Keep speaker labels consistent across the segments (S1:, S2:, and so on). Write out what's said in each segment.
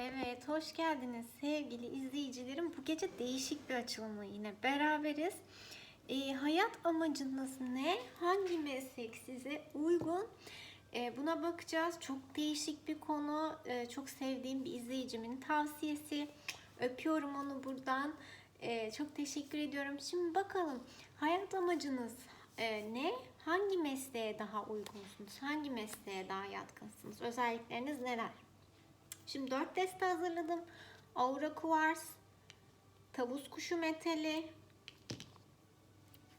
S1: Evet, hoş geldiniz sevgili izleyicilerim. Bu gece değişik bir açılımla yine beraberiz. Ee, hayat amacınız ne? Hangi meslek size uygun? Ee, buna bakacağız. Çok değişik bir konu. Ee, çok sevdiğim bir izleyicimin tavsiyesi. Öpüyorum onu buradan. Ee, çok teşekkür ediyorum. Şimdi bakalım hayat amacınız e, ne? Hangi mesleğe daha uygunsunuz? Hangi mesleğe daha yatkınsınız? Özellikleriniz neler? Şimdi dört deste hazırladım. Aura kuvars, tavus kuşu metali,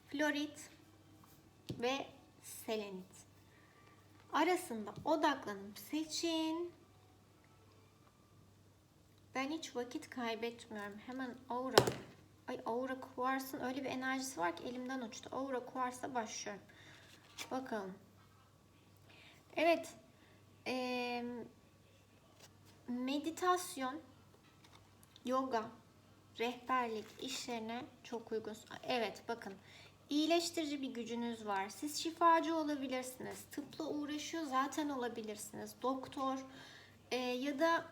S1: florit ve selenit. Arasında odaklanıp seçin. Ben hiç vakit kaybetmiyorum. Hemen aura. Ay aura kuvarsın öyle bir enerjisi var ki elimden uçtu. Aura kuvarsa başlıyorum. Bakalım. Evet. Eee meditasyon, yoga, rehberlik işlerine çok uygun. Evet bakın iyileştirici bir gücünüz var. Siz şifacı olabilirsiniz. Tıpla uğraşıyor zaten olabilirsiniz. Doktor e, ya da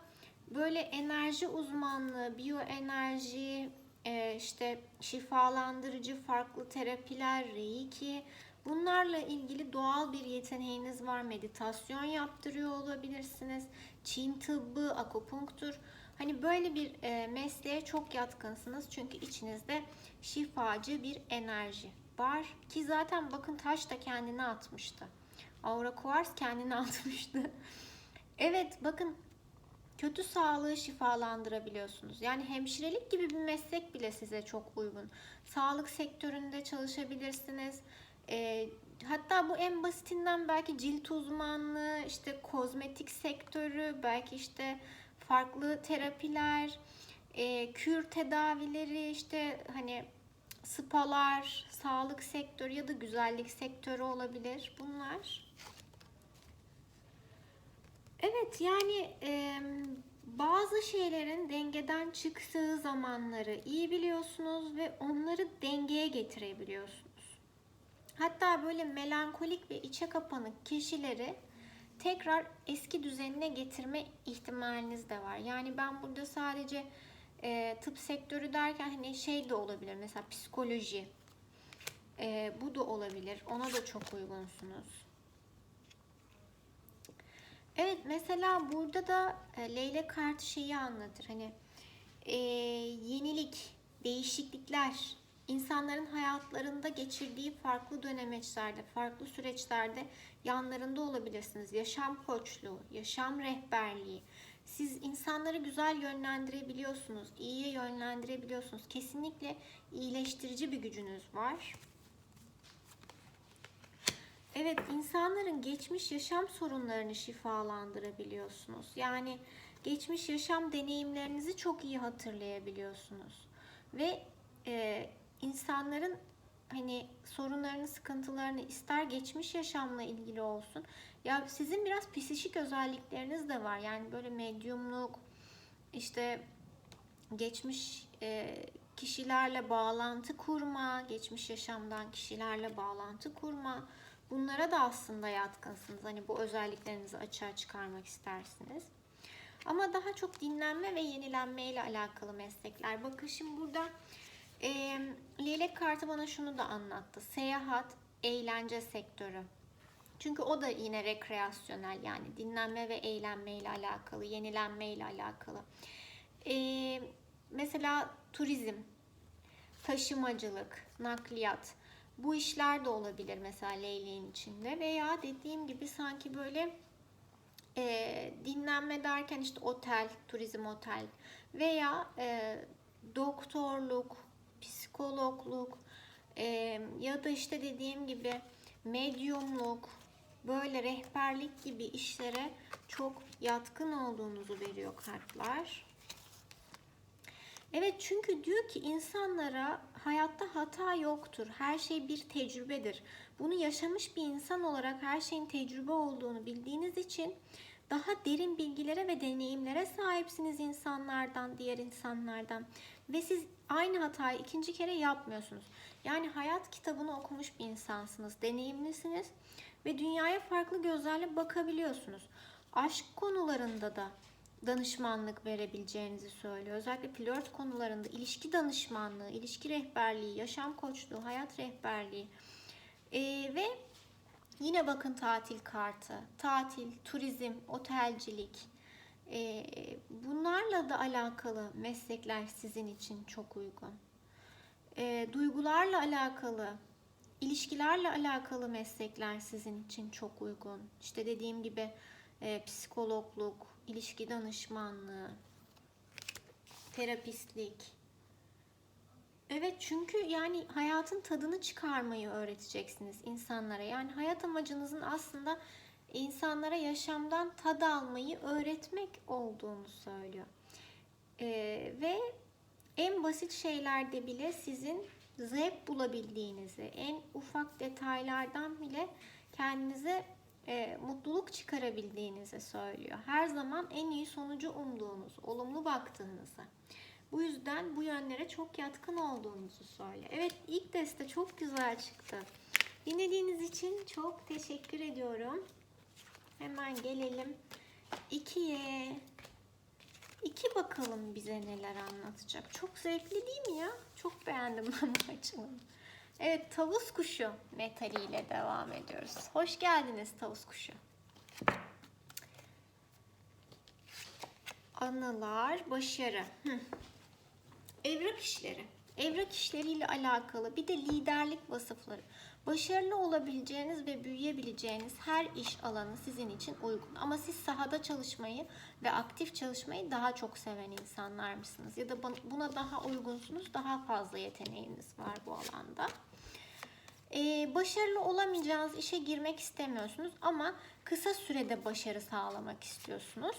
S1: böyle enerji uzmanlığı, biyoenerji, e, işte şifalandırıcı farklı terapiler, reiki bunlarla ilgili doğal bir yeteneğiniz var. Meditasyon yaptırıyor olabilirsiniz. Çin tıbbı, akupunktur. Hani böyle bir e, mesleğe çok yatkınsınız. Çünkü içinizde şifacı bir enerji var. Ki zaten bakın taş da kendini atmıştı. Aura Quartz kendini atmıştı. evet bakın kötü sağlığı şifalandırabiliyorsunuz. Yani hemşirelik gibi bir meslek bile size çok uygun. Sağlık sektöründe çalışabilirsiniz. E, hatta bu en basitinden belki cilt uzmanlığı, işte kozmetik sektörü, belki işte farklı terapiler, e, kür tedavileri, işte hani spalar, sağlık sektörü ya da güzellik sektörü olabilir bunlar. Evet yani e, bazı şeylerin dengeden çıktığı zamanları iyi biliyorsunuz ve onları dengeye getirebiliyorsunuz. Hatta böyle melankolik ve içe kapanık kişileri tekrar eski düzenine getirme ihtimaliniz de var. Yani ben burada sadece e, tıp sektörü derken hani şey de olabilir mesela psikoloji e, bu da olabilir. Ona da çok uygunsunuz. Evet mesela burada da e, leylek kartı şeyi anlatır. Hani e, yenilik, değişiklikler, insanların hayatlarında geçirdiği farklı dönemeçlerde, farklı süreçlerde yanlarında olabilirsiniz. Yaşam koçluğu, yaşam rehberliği. Siz insanları güzel yönlendirebiliyorsunuz, iyiye yönlendirebiliyorsunuz. Kesinlikle iyileştirici bir gücünüz var. Evet, insanların geçmiş yaşam sorunlarını şifalandırabiliyorsunuz. Yani geçmiş yaşam deneyimlerinizi çok iyi hatırlayabiliyorsunuz. Ve e, insanların hani sorunlarını, sıkıntılarını ister geçmiş yaşamla ilgili olsun. Ya sizin biraz psişik özellikleriniz de var. Yani böyle medyumluk, işte geçmiş e, kişilerle bağlantı kurma, geçmiş yaşamdan kişilerle bağlantı kurma. Bunlara da aslında yatkınsınız. Hani bu özelliklerinizi açığa çıkarmak istersiniz. Ama daha çok dinlenme ve yenilenme ile alakalı meslekler. Bakın şimdi burada e, Leylek kartı bana şunu da anlattı. Seyahat, eğlence sektörü. Çünkü o da yine rekreasyonel yani dinlenme ve eğlenme ile alakalı, yenilenme ile alakalı. E, mesela turizm, taşımacılık, nakliyat. Bu işler de olabilir mesela leyleğin içinde. Veya dediğim gibi sanki böyle e, dinlenme derken işte otel, turizm otel veya e, doktorluk, psikologluk e, ya da işte dediğim gibi medyumluk, böyle rehberlik gibi işlere çok yatkın olduğunuzu veriyor kartlar. Evet çünkü diyor ki insanlara hayatta hata yoktur. Her şey bir tecrübedir. Bunu yaşamış bir insan olarak her şeyin tecrübe olduğunu bildiğiniz için daha derin bilgilere ve deneyimlere sahipsiniz insanlardan, diğer insanlardan. Ve siz aynı hatayı ikinci kere yapmıyorsunuz. Yani hayat kitabını okumuş bir insansınız, deneyimlisiniz ve dünyaya farklı gözlerle bakabiliyorsunuz. Aşk konularında da danışmanlık verebileceğinizi söylüyor. Özellikle flört konularında ilişki danışmanlığı, ilişki rehberliği, yaşam koçluğu, hayat rehberliği Ee, ve yine bakın tatil kartı, tatil, turizm, otelcilik ee, bunlarla da alakalı meslekler sizin için çok uygun. Ee, duygularla alakalı, ilişkilerle alakalı meslekler sizin için çok uygun. İşte dediğim gibi e, psikologluk, ilişki danışmanlığı, terapistlik. Evet çünkü yani hayatın tadını çıkarmayı öğreteceksiniz insanlara. Yani hayat amacınızın aslında insanlara yaşamdan tad almayı öğretmek olduğunu söylüyor. Ee, ve en basit şeylerde bile sizin zevk bulabildiğinizi, en ufak detaylardan bile kendinize e, mutluluk çıkarabildiğinizi söylüyor. Her zaman en iyi sonucu umduğunuz, olumlu baktığınızı. Bu yüzden bu yönlere çok yatkın olduğunuzu söyle. Evet ilk deste çok güzel çıktı. Dinlediğiniz için çok teşekkür ediyorum. Hemen gelelim ikiye. İki bakalım bize neler anlatacak. Çok zevkli değil mi ya? Çok beğendim ben bu açılımı. Evet tavus kuşu metaliyle devam ediyoruz. Hoş geldiniz tavus kuşu. Anılar, başarı. Hı. Evrak işleri. Evrak işleriyle alakalı bir de liderlik vasıfları. Başarılı olabileceğiniz ve büyüyebileceğiniz her iş alanı sizin için uygun. Ama siz sahada çalışmayı ve aktif çalışmayı daha çok seven insanlar mısınız? Ya da buna daha uygunsunuz, daha fazla yeteneğiniz var bu alanda. Ee, başarılı olamayacağınız işe girmek istemiyorsunuz ama kısa sürede başarı sağlamak istiyorsunuz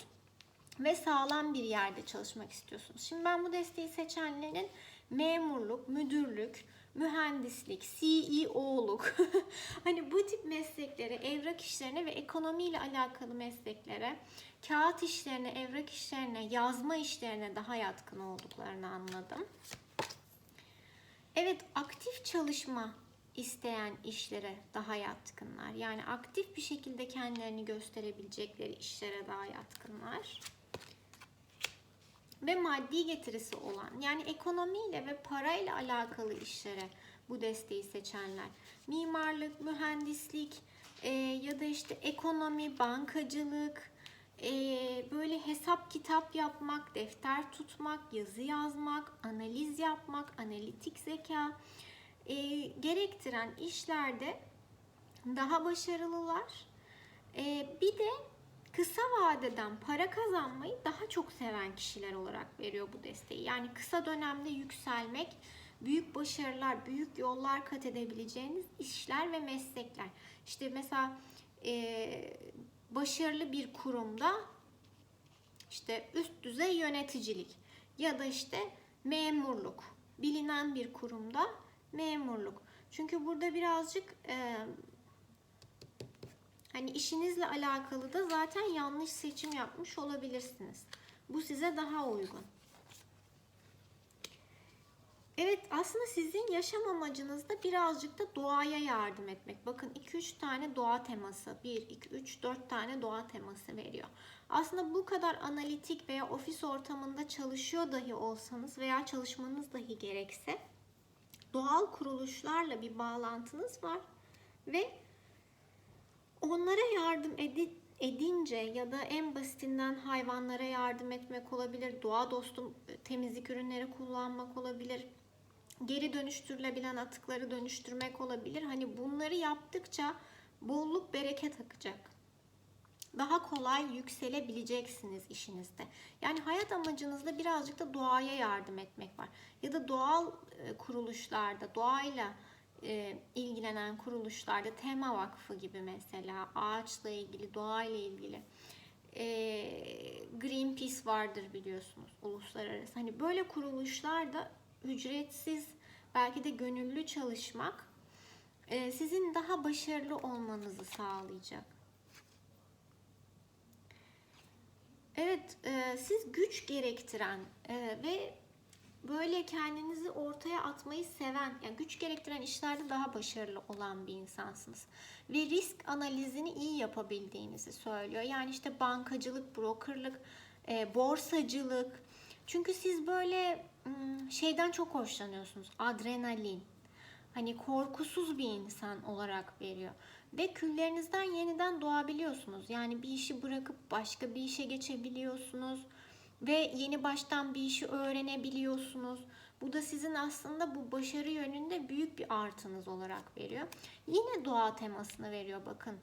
S1: ve sağlam bir yerde çalışmak istiyorsunuz. Şimdi ben bu desteği seçenlerin memurluk, müdürlük, mühendislik, CEO'luk hani bu tip mesleklere, evrak işlerine ve ekonomiyle alakalı mesleklere, kağıt işlerine, evrak işlerine, yazma işlerine daha yatkın olduklarını anladım. Evet, aktif çalışma isteyen işlere daha yatkınlar. Yani aktif bir şekilde kendilerini gösterebilecekleri işlere daha yatkınlar ve maddi getirisi olan yani ekonomiyle ve parayla alakalı işlere bu desteği seçenler. Mimarlık, mühendislik e, ya da işte ekonomi, bankacılık, e, böyle hesap kitap yapmak, defter tutmak, yazı yazmak, analiz yapmak, analitik zeka e, gerektiren işlerde daha başarılılar. E, bir de kısa vadeden para kazanmayı daha çok seven kişiler olarak veriyor bu desteği. Yani kısa dönemde yükselmek, büyük başarılar, büyük yollar kat edebileceğiniz işler ve meslekler. İşte mesela e, başarılı bir kurumda işte üst düzey yöneticilik ya da işte memurluk. Bilinen bir kurumda memurluk. Çünkü burada birazcık e, Hani işinizle alakalı da zaten yanlış seçim yapmış olabilirsiniz. Bu size daha uygun. Evet aslında sizin yaşam amacınız da birazcık da doğaya yardım etmek. Bakın 2-3 tane doğa teması. 1, 2, 3, 4 tane doğa teması veriyor. Aslında bu kadar analitik veya ofis ortamında çalışıyor dahi olsanız veya çalışmanız dahi gerekse doğal kuruluşlarla bir bağlantınız var. Ve onlara yardım edin, edince ya da en basitinden hayvanlara yardım etmek olabilir, doğa dostu temizlik ürünleri kullanmak olabilir, geri dönüştürülebilen atıkları dönüştürmek olabilir. Hani bunları yaptıkça bolluk bereket akacak. Daha kolay yükselebileceksiniz işinizde. Yani hayat amacınızda birazcık da doğaya yardım etmek var. Ya da doğal kuruluşlarda, doğayla e, ilgilenen kuruluşlarda Tema Vakfı gibi mesela ağaçla ilgili, doğayla ilgili e, Greenpeace vardır biliyorsunuz uluslararası. Hani böyle kuruluşlarda ücretsiz belki de gönüllü çalışmak e, sizin daha başarılı olmanızı sağlayacak. Evet, e, siz güç gerektiren e, ve böyle kendinizi ortaya atmayı seven, yani güç gerektiren işlerde daha başarılı olan bir insansınız. Ve risk analizini iyi yapabildiğinizi söylüyor. Yani işte bankacılık, brokerlık, e, borsacılık. Çünkü siz böyle ım, şeyden çok hoşlanıyorsunuz. Adrenalin. Hani korkusuz bir insan olarak veriyor. Ve küllerinizden yeniden doğabiliyorsunuz. Yani bir işi bırakıp başka bir işe geçebiliyorsunuz. Ve yeni baştan bir işi öğrenebiliyorsunuz. Bu da sizin aslında bu başarı yönünde büyük bir artınız olarak veriyor. Yine doğa temasını veriyor bakın.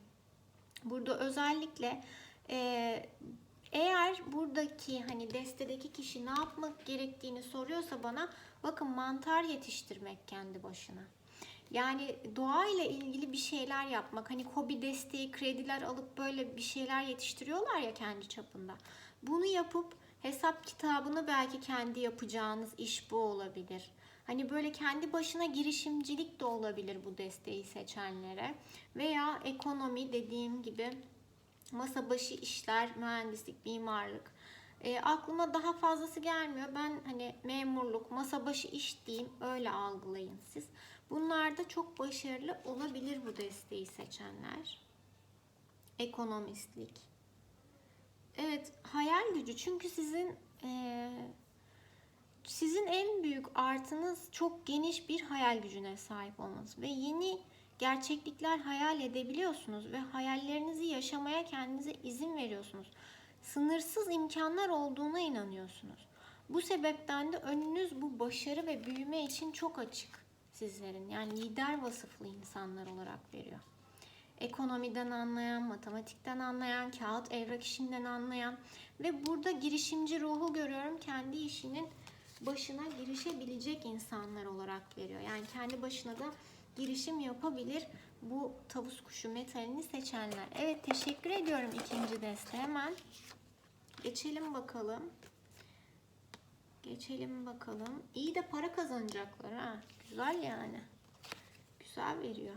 S1: Burada özellikle e, eğer buradaki hani destedeki kişi ne yapmak gerektiğini soruyorsa bana bakın mantar yetiştirmek kendi başına. Yani doğayla ilgili bir şeyler yapmak. Hani hobi desteği, krediler alıp böyle bir şeyler yetiştiriyorlar ya kendi çapında. Bunu yapıp hesap kitabını belki kendi yapacağınız iş bu olabilir. Hani böyle kendi başına girişimcilik de olabilir bu desteği seçenlere. Veya ekonomi dediğim gibi masa başı işler, mühendislik, mimarlık. E, aklıma daha fazlası gelmiyor. Ben hani memurluk, masa başı iş diyeyim öyle algılayın siz. Bunlarda çok başarılı olabilir bu desteği seçenler. Ekonomistlik. Evet, hayal gücü. Çünkü sizin e, sizin en büyük artınız çok geniş bir hayal gücüne sahip olmanız ve yeni gerçeklikler hayal edebiliyorsunuz ve hayallerinizi yaşamaya kendinize izin veriyorsunuz. Sınırsız imkanlar olduğuna inanıyorsunuz. Bu sebepten de önünüz bu başarı ve büyüme için çok açık sizlerin. Yani lider vasıflı insanlar olarak veriyor. Ekonomiden anlayan, matematikten anlayan, kağıt evrak işinden anlayan ve burada girişimci ruhu görüyorum. Kendi işinin başına girişebilecek insanlar olarak veriyor. Yani kendi başına da girişim yapabilir bu tavus kuşu metalini seçenler. Evet teşekkür ediyorum ikinci deste. Hemen geçelim bakalım. Geçelim bakalım. İyi de para kazanacaklar ha. Güzel yani. Güzel veriyor.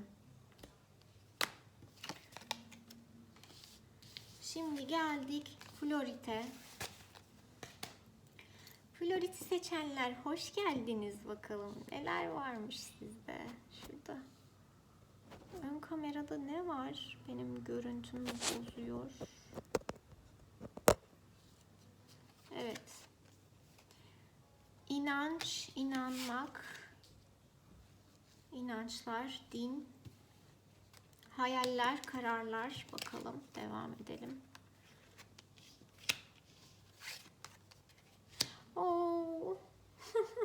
S1: Şimdi geldik Florite. Floriti seçenler hoş geldiniz bakalım. Neler varmış sizde? Şurada. Ön kamerada ne var? Benim görüntümü bozuyor. Evet. İnanç, inanmak, inançlar, din, hayaller, kararlar. Bakalım, devam edelim. Oo.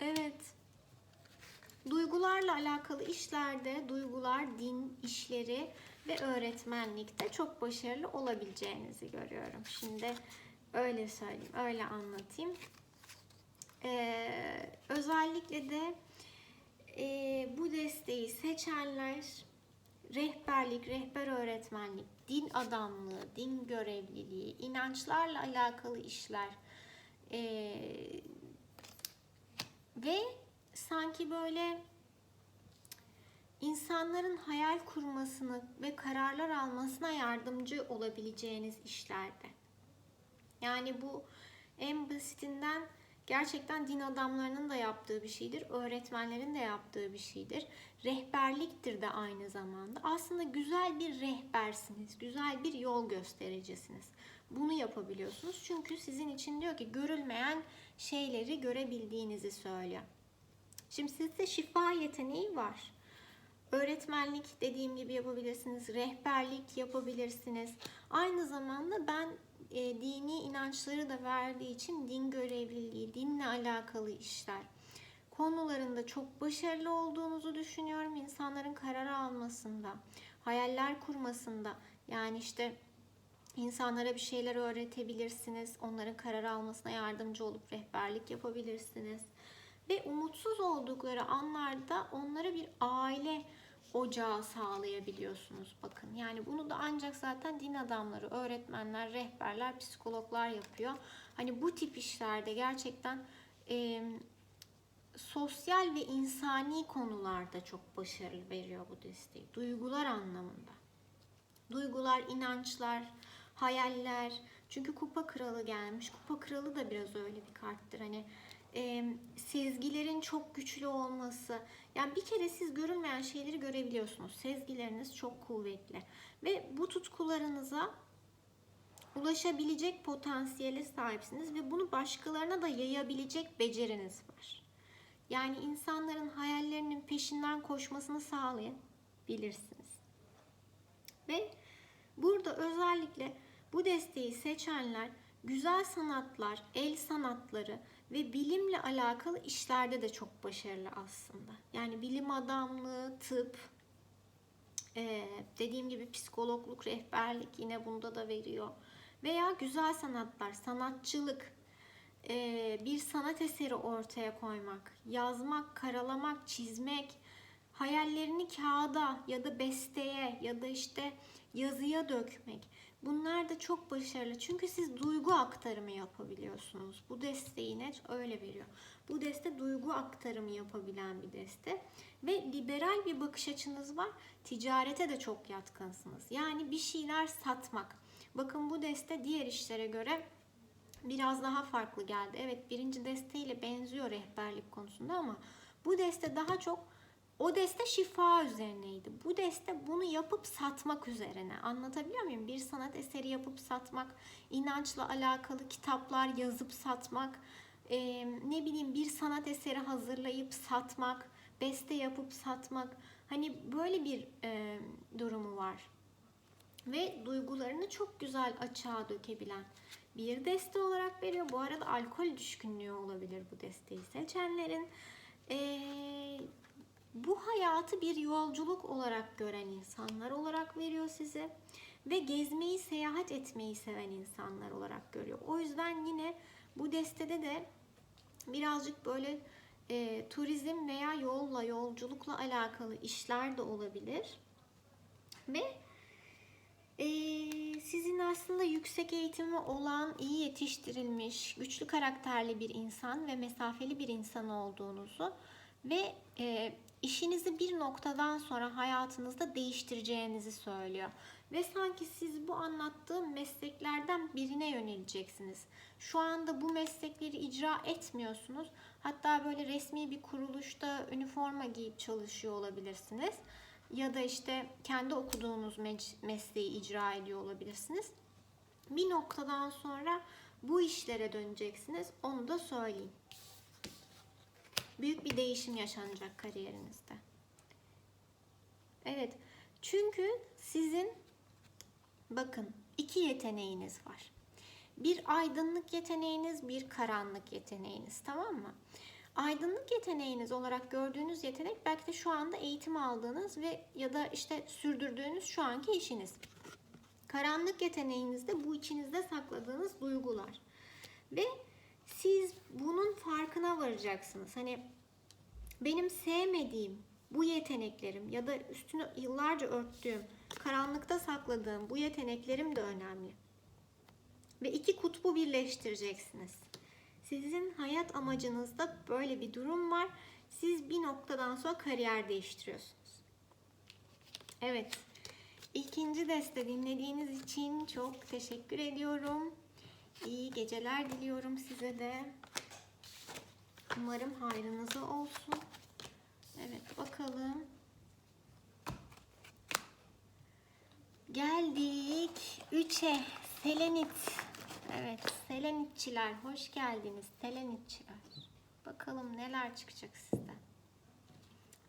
S1: evet. Duygularla alakalı işlerde, duygular, din işleri ve öğretmenlikte çok başarılı olabileceğinizi görüyorum. Şimdi öyle söyleyeyim, öyle anlatayım. Ee, özellikle de e, bu desteği seçenler rehberlik, rehber öğretmenlik, din adamlığı, din görevliliği, inançlarla alakalı işler ee, ve sanki böyle insanların hayal kurmasını ve kararlar almasına yardımcı olabileceğiniz işlerde. Yani bu en basitinden gerçekten din adamlarının da yaptığı bir şeydir, öğretmenlerin de yaptığı bir şeydir. Rehberliktir de aynı zamanda. Aslında güzel bir rehbersiniz, güzel bir yol göstericisiniz. Bunu yapabiliyorsunuz çünkü sizin için diyor ki görülmeyen şeyleri görebildiğinizi söylüyor. Şimdi sizde şifa yeteneği var. Öğretmenlik dediğim gibi yapabilirsiniz, rehberlik yapabilirsiniz. Aynı zamanda ben e, dini inançları da verdiği için din görevliliği, dinle alakalı işler konularında çok başarılı olduğunuzu düşünüyorum. İnsanların karar almasında, hayaller kurmasında yani işte insanlara bir şeyler öğretebilirsiniz. Onların karar almasına yardımcı olup rehberlik yapabilirsiniz. Ve umutsuz oldukları anlarda onlara bir aile ocağı sağlayabiliyorsunuz. Bakın yani bunu da ancak zaten din adamları, öğretmenler, rehberler, psikologlar yapıyor. Hani bu tip işlerde gerçekten e, sosyal ve insani konularda çok başarılı veriyor bu desteği. Duygular anlamında. Duygular, inançlar, hayaller. Çünkü kupa kralı gelmiş. Kupa kralı da biraz öyle bir karttır. Hani e, sezgilerin çok güçlü olması. Yani bir kere siz görünmeyen şeyleri görebiliyorsunuz. Sezgileriniz çok kuvvetli. Ve bu tutkularınıza ulaşabilecek potansiyele sahipsiniz ve bunu başkalarına da yayabilecek beceriniz var. Yani insanların hayallerinin peşinden koşmasını sağlayabilirsiniz. Ve burada özellikle bu desteği seçenler güzel sanatlar, el sanatları ve bilimle alakalı işlerde de çok başarılı aslında. Yani bilim adamlığı, tıp, ee, dediğim gibi psikologluk, rehberlik yine bunda da veriyor. Veya güzel sanatlar, sanatçılık, ee, bir sanat eseri ortaya koymak, yazmak, karalamak, çizmek, hayallerini kağıda ya da besteye ya da işte yazıya dökmek. Bunlar da çok başarılı. Çünkü siz duygu aktarımı yapabiliyorsunuz. Bu desteği net öyle veriyor. Bu deste duygu aktarımı yapabilen bir deste. Ve liberal bir bakış açınız var. Ticarete de çok yatkınsınız. Yani bir şeyler satmak. Bakın bu deste diğer işlere göre biraz daha farklı geldi. Evet birinci desteyle benziyor rehberlik konusunda ama bu deste daha çok o deste şifa üzerineydi. Bu deste bunu yapıp satmak üzerine. Anlatabiliyor muyum? Bir sanat eseri yapıp satmak, inançla alakalı kitaplar yazıp satmak, e, ne bileyim bir sanat eseri hazırlayıp satmak, beste yapıp satmak. Hani böyle bir e, durumu var. Ve duygularını çok güzel açığa dökebilen bir deste olarak veriyor. Bu arada alkol düşkünlüğü olabilir bu desteği seçenlerin. Eee bu hayatı bir yolculuk olarak gören insanlar olarak veriyor size ve gezmeyi, seyahat etmeyi seven insanlar olarak görüyor. O yüzden yine bu destede de birazcık böyle e, turizm veya yolla, yolculukla alakalı işler de olabilir. Ve e, sizin aslında yüksek eğitimi olan, iyi yetiştirilmiş, güçlü karakterli bir insan ve mesafeli bir insan olduğunuzu ve e, işinizi bir noktadan sonra hayatınızda değiştireceğinizi söylüyor. Ve sanki siz bu anlattığım mesleklerden birine yöneleceksiniz. Şu anda bu meslekleri icra etmiyorsunuz. Hatta böyle resmi bir kuruluşta üniforma giyip çalışıyor olabilirsiniz. Ya da işte kendi okuduğunuz mesleği icra ediyor olabilirsiniz. Bir noktadan sonra bu işlere döneceksiniz. Onu da söyleyeyim büyük bir değişim yaşanacak kariyerinizde. Evet. Çünkü sizin bakın iki yeteneğiniz var. Bir aydınlık yeteneğiniz, bir karanlık yeteneğiniz, tamam mı? Aydınlık yeteneğiniz olarak gördüğünüz yetenek belki de şu anda eğitim aldığınız ve ya da işte sürdürdüğünüz şu anki işiniz. Karanlık yeteneğiniz de bu içinizde sakladığınız duygular. Ve siz bunun farkına varacaksınız. Hani benim sevmediğim bu yeteneklerim ya da üstünü yıllarca örttüğüm, karanlıkta sakladığım bu yeteneklerim de önemli. Ve iki kutbu birleştireceksiniz. Sizin hayat amacınızda böyle bir durum var. Siz bir noktadan sonra kariyer değiştiriyorsunuz. Evet. İkinci deste dinlediğiniz için çok teşekkür ediyorum. İyi geceler diliyorum size de. Umarım hayrınıza olsun. Evet bakalım. Geldik 3'e. Selenit. Evet Selenitçiler hoş geldiniz. Selenitçiler. Bakalım neler çıkacak sizden.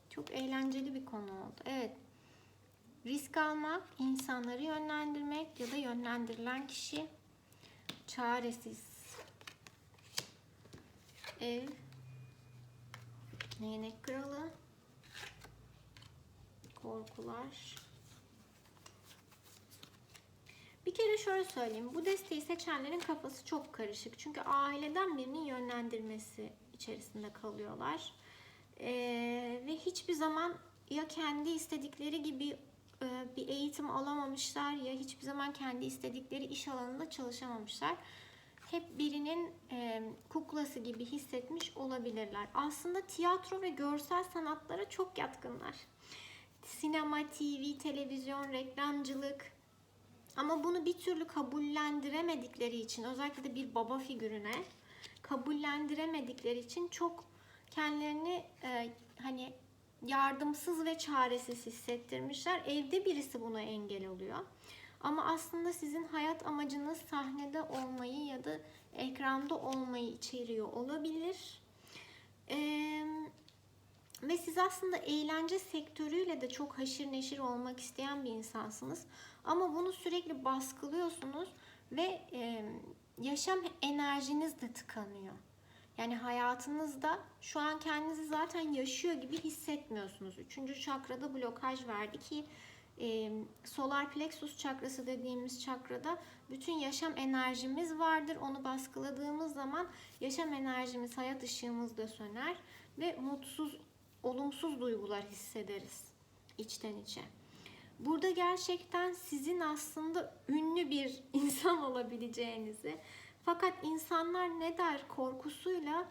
S1: Çok eğlenceli bir konu oldu. Evet. Risk almak, insanları yönlendirmek ya da yönlendirilen kişi çaresiz. Ev Değnek kralı. Korkular. Bir kere şöyle söyleyeyim. Bu desteği seçenlerin kafası çok karışık. Çünkü aileden birinin yönlendirmesi içerisinde kalıyorlar. Ee, ve hiçbir zaman ya kendi istedikleri gibi bir eğitim alamamışlar ya hiçbir zaman kendi istedikleri iş alanında çalışamamışlar. Hep birinin e, kuklası gibi hissetmiş olabilirler. Aslında tiyatro ve görsel sanatlara çok yatkınlar. Sinema, TV, televizyon, reklamcılık. Ama bunu bir türlü kabullendiremedikleri için özellikle de bir baba figürüne kabullendiremedikleri için çok kendilerini e, hani yardımsız ve çaresiz hissettirmişler. Evde birisi buna engel oluyor. Ama aslında sizin hayat amacınız sahnede olmayı ya da ekranda olmayı içeriyor olabilir. Ee, ve siz aslında eğlence sektörüyle de çok haşır neşir olmak isteyen bir insansınız. Ama bunu sürekli baskılıyorsunuz ve e, yaşam enerjiniz de tıkanıyor. Yani hayatınızda şu an kendinizi zaten yaşıyor gibi hissetmiyorsunuz. Üçüncü çakrada blokaj verdi ki solar plexus çakrası dediğimiz çakrada bütün yaşam enerjimiz vardır. Onu baskıladığımız zaman yaşam enerjimiz, hayat ışığımız da söner ve mutsuz, olumsuz duygular hissederiz içten içe. Burada gerçekten sizin aslında ünlü bir insan olabileceğinizi fakat insanlar ne der korkusuyla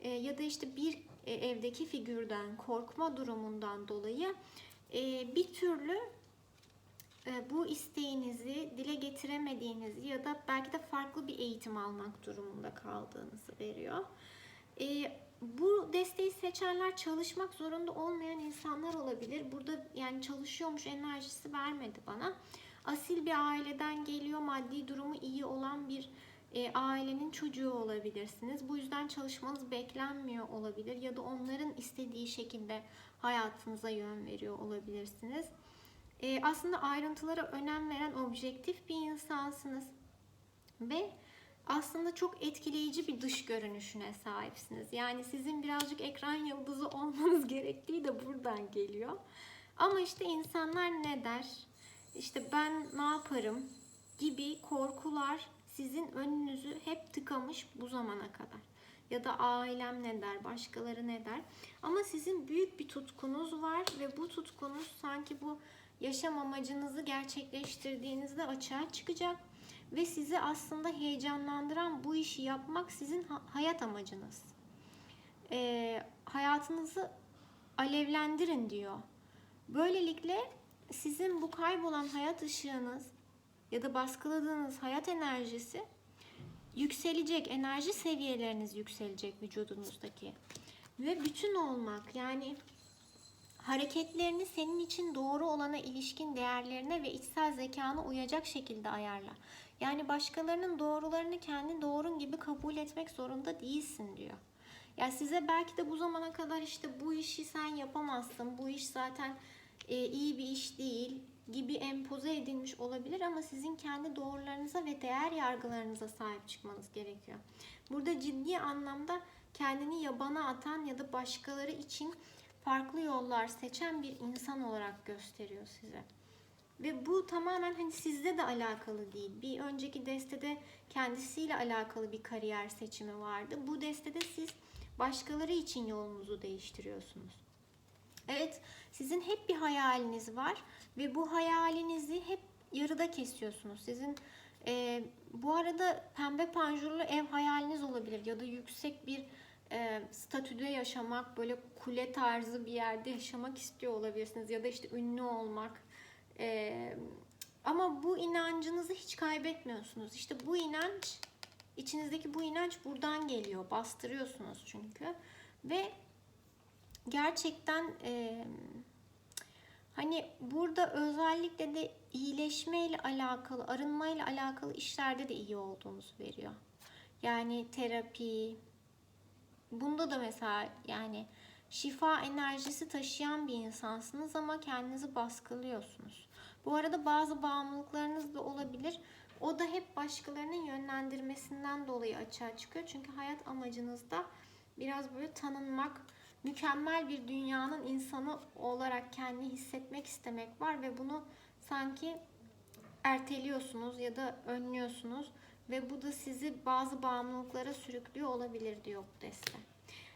S1: e, ya da işte bir e, evdeki figürden korkma durumundan dolayı e, bir türlü e, bu isteğinizi dile getiremediğinizi ya da belki de farklı bir eğitim almak durumunda kaldığınızı veriyor. E, bu desteği seçenler çalışmak zorunda olmayan insanlar olabilir. Burada yani çalışıyormuş enerjisi vermedi bana. Asil bir aileden geliyor, maddi durumu iyi olan bir e, ailenin çocuğu olabilirsiniz. Bu yüzden çalışmanız beklenmiyor olabilir ya da onların istediği şekilde hayatınıza yön veriyor olabilirsiniz. E, aslında ayrıntılara önem veren objektif bir insansınız ve aslında çok etkileyici bir dış görünüşüne sahipsiniz. Yani sizin birazcık ekran yıldızı olmanız gerektiği de buradan geliyor. Ama işte insanlar ne der? İşte ben ne yaparım gibi korkular sizin önünüzü hep tıkamış bu zamana kadar. Ya da ailem ne der, başkaları ne der. Ama sizin büyük bir tutkunuz var ve bu tutkunuz sanki bu yaşam amacınızı gerçekleştirdiğinizde açığa çıkacak ve sizi aslında heyecanlandıran bu işi yapmak sizin hayat amacınız. Ee, hayatınızı alevlendirin diyor. Böylelikle sizin bu kaybolan hayat ışığınız ya da baskıladığınız hayat enerjisi yükselecek, enerji seviyeleriniz yükselecek vücudunuzdaki. Ve bütün olmak yani hareketlerini senin için doğru olana ilişkin değerlerine ve içsel zekana uyacak şekilde ayarla. Yani başkalarının doğrularını kendi doğrun gibi kabul etmek zorunda değilsin diyor. Ya size belki de bu zamana kadar işte bu işi sen yapamazsın, bu iş zaten e, iyi bir iş değil gibi empoze edilmiş olabilir ama sizin kendi doğrularınıza ve değer yargılarınıza sahip çıkmanız gerekiyor. Burada ciddi anlamda kendini yabana atan ya da başkaları için farklı yollar seçen bir insan olarak gösteriyor size. Ve bu tamamen hani sizde de alakalı değil. Bir önceki destede kendisiyle alakalı bir kariyer seçimi vardı. Bu destede siz başkaları için yolunuzu değiştiriyorsunuz. Evet, sizin hep bir hayaliniz var ve bu hayalinizi hep yarıda kesiyorsunuz. Sizin e, bu arada pembe panjurlu ev hayaliniz olabilir ya da yüksek bir e, statüde yaşamak, böyle kule tarzı bir yerde yaşamak istiyor olabilirsiniz ya da işte ünlü olmak. E, ama bu inancınızı hiç kaybetmiyorsunuz. İşte bu inanç, içinizdeki bu inanç buradan geliyor. Bastırıyorsunuz çünkü. Ve gerçekten e, hani burada özellikle de iyileşmeyle alakalı, arınmayla alakalı işlerde de iyi olduğunuzu veriyor. Yani terapi, bunda da mesela yani şifa enerjisi taşıyan bir insansınız ama kendinizi baskılıyorsunuz. Bu arada bazı bağımlılıklarınız da olabilir. O da hep başkalarının yönlendirmesinden dolayı açığa çıkıyor. Çünkü hayat amacınızda biraz böyle tanınmak, mükemmel bir dünyanın insanı olarak kendini hissetmek istemek var ve bunu sanki erteliyorsunuz ya da önlüyorsunuz ve bu da sizi bazı bağımlılıklara sürüklüyor olabilir diyor bu deste.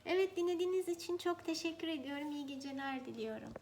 S1: Evet dinlediğiniz için çok teşekkür ediyorum. İyi geceler diliyorum.